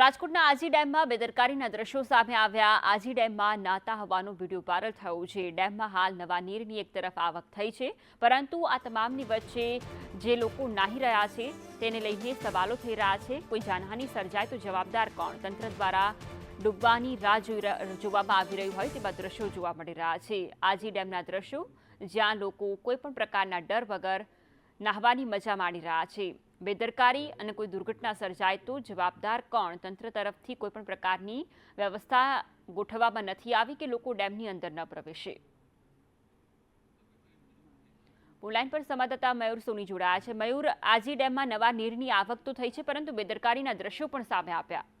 રાજકોટના આજી ડેમમાં બેદરકારીના દ્રશ્યો સામે આવ્યા. આજી ડેમમાં નાતા હોવાનું વીડિયો વાયરલ થયો છે. ડેમમાં હાલ નવા નીરની એક તરફ આવક થઈ છે. પરંતુ આ તમામની વચ્ચે જે લોકો નાહી રહ્યા છે, તેને લઈને સવાલો થઈ રહ્યા છે. કોઈ જાનહાની સર્જાય તો જવાબદાર કોણ? તંત્ર દ્વારા ડૂબવાની રાહ જોવામાં આવી રહી હોય તેવા દ્રશ્યો જોવા મળી રહ્યા છે. આજી ડેમના દ્રશ્યો જ્યાં લોકો કોઈપણ પ્રકારના ડર વગર નાહવાની મજા માણી રહ્યા છે. બેદરકારી અને કોઈ દુર્ઘટના સર્જાય તો જવાબદાર કોણ? તંત્ર તરફથી કોઈપણ પ્રકારની વ્યવસ્થા ગોઠવવામાં નથી આવી કે લોકો ડેમની અંદર ન પ્રવેશે. ઓનલાઈન પર સંવાદદાતા મયુર સોની જોડાયા છે. મયુર આજી ડેમમાં નવા નીરની આવક તો થઈ છે પરંતુ બેદરકારીના દ્રશ્યો પણ સામે આવ્યા. અ,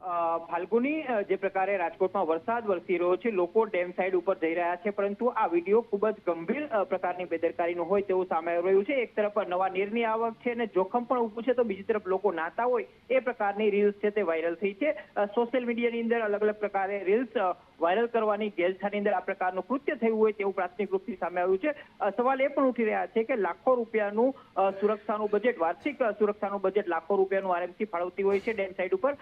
ફાલ્ગુની જે પ્રકારે રાજકોટમાં વરસાદ વરસી રહ્યો છે, લોકો ડેમ સાઈડ ઉપર જઈ રહ્યા છે, પરંતુ આ વીડિયો ખૂબ જ ગંભીર પ્રકારની બેદરકારીનો હોય તેવું સામે આવી રહ્યું છે. એક તરફ નવા નીરની આવક છે અને જોખમ પણ ઊભું છે, તો બીજી તરફ લોકો નાતા હોય એ પ્રકારની રીલ્સ છે તે વાયરલ થઈ છે. સોશિયલ મીડિયાની અંદર અલગ અલગ પ્રકારે રીલ્સ વાયરલ કરવાની ગેલછાની અંદર આ પ્રકારનું કૃત્ય થયું હોય તેવું પ્રાથમિક રૂપથી સામે આવ્યું છે. સવાલ એ પણ ઉઠી રહ્યા છે કે લાખો રૂપિયાનું સુરક્ષાનું બજેટ વાર્ષિક સુરક્ષાનું બજેટ લાખો રૂપિયાનું આરએમસી ફાળવતી હોય છે ડેમ સાઈડ ઉપર.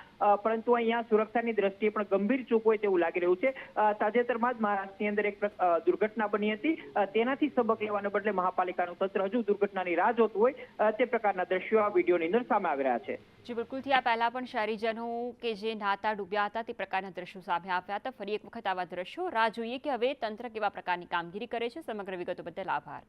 પરંતુ અહીંયા સુરક્ષાની દ્રષ્ટિએ પણ ગંભીર ચૂક હોય તેવું લાગી રહ્યું છે. તાજેતરમાં જ મહારાષ્ટ્રની અંદર એક દુર્ઘટના બની હતી. તેનાથી સબક લેવાને બદલે મહાપાલિકાનું તંત્ર હજુ દુર્ઘટનાની રાહ જોતું હોય તે પ્રકારના દ્રશ્યો આ વિડીયોની અંદર સામે આવી રહ્યા છે. જી બિલકુલથી આ પહેલા પણ શહેરીજનો કે જે નાતા ડૂબ્યા હતા તે પ્રકારના દ્રશ્યો સામે આવ્યા હતા. ફરી એક વખત આવા દ્રશ્યો. રાહ જોઈએ કે હવે તંત્ર કેવા પ્રકારની કામગીરી કરે છે. સમગ્ર વિગતો બદલ આભાર.